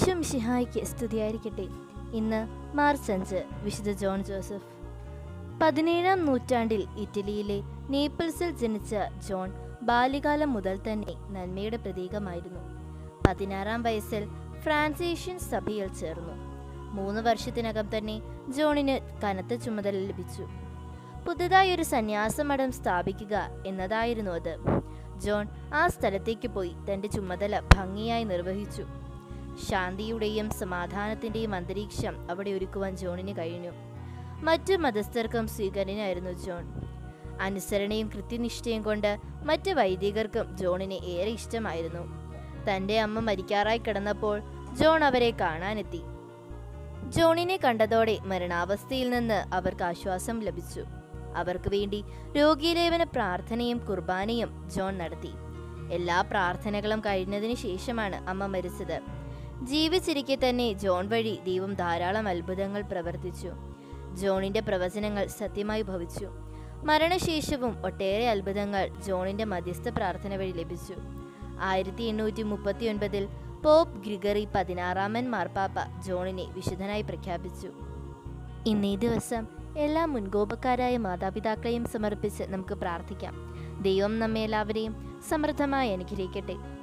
ഈശോ മിശിഹായ്ക്ക് സ്തുതിയായിരിക്കട്ടെ. ഇന്ന് മാർച്ച് അഞ്ച് വിശുദ്ധ ജോൺ ജോസഫ്. പതിനേഴാം നൂറ്റാണ്ടിൽ ഇറ്റലിയിലെ നേപ്പിൾസിൽ ജനിച്ച ജോൺ ബാല്യകാലം മുതൽ തന്നെ നന്മയുടെ പ്രതീകമായിരുന്നു. പതിനാറാം വയസ്സിൽ ഫ്രാൻസേഷ്യൻ സഭയിൽ ചേർന്നു. മൂന്ന് വർഷത്തിനകം തന്നെ ജോണിന് കനത്ത ചുമതല ലഭിച്ചു. പുതുതായി ഒരു സന്യാസമഠം സ്ഥാപിക്കുക എന്നതായിരുന്നു അത്. ജോൺ ആ സ്ഥലത്തേക്ക് പോയി തന്റെ ചുമതല ഭംഗിയായി നിർവഹിച്ചു. ശാന്തിയുടെയും സമാധാനത്തിന്റെയും അന്തരീക്ഷം അവിടെ ഒരുക്കുവാൻ ജോണിന് കഴിഞ്ഞു. മറ്റു മതസ്ഥർക്കും സ്വീകരനായിരുന്നു ജോൺ. അനുസരണയും കൃത്യനിഷ്ഠയും കൊണ്ട് മറ്റ് വൈദികർക്കും ജോണിനെ ഏറെ ഇഷ്ടമായിരുന്നു. തന്റെ അമ്മ മരിക്കാറായി കിടന്നപ്പോൾ ജോൺ അവരെ കാണാനെത്തി. ജോണിനെ കണ്ടതോടെ മരണാവസ്ഥയിൽ നിന്ന് അവർക്ക് ആശ്വാസം ലഭിച്ചു. അവർക്ക് വേണ്ടി രോഗീലേവന പ്രാർത്ഥനയും കുർബാനയും ജോൺ നടത്തി. എല്ലാ പ്രാർത്ഥനകളും കഴിഞ്ഞതിന് ശേഷമാണ് അമ്മ മരിച്ചത്. ജീവിച്ചിരിക്കെ തന്നെ ജോൺ വഴി ദൈവം ധാരാളം അത്ഭുതങ്ങൾ പ്രവർത്തിച്ചു. ജോണിന്റെ പ്രവചനങ്ങൾ സത്യമായി ഭവിച്ചു. മരണശേഷവും ഒട്ടേറെ അത്ഭുതങ്ങൾ ജോണിന്റെ മധ്യസ്ഥ പ്രാർത്ഥന വഴി ലഭിച്ചു. ആയിരത്തി എണ്ണൂറ്റി മുപ്പത്തി ഒൻപതിൽ പോപ്പ് ഗ്രിഗറി പതിനാറാമൻ മാർപ്പാപ്പ ജോണിനെ വിശുദ്ധനായി പ്രഖ്യാപിച്ചു. ഇന്നേ ദിവസം എല്ലാ മുൻകോപക്കാരായ മാതാപിതാക്കളെയും സമർപ്പിച്ച് നമുക്ക് പ്രാർത്ഥിക്കാം. ദൈവം നമ്മെ എല്ലാവരെയും സമൃദ്ധമായി അനുഗ്രഹിക്കട്ടെ.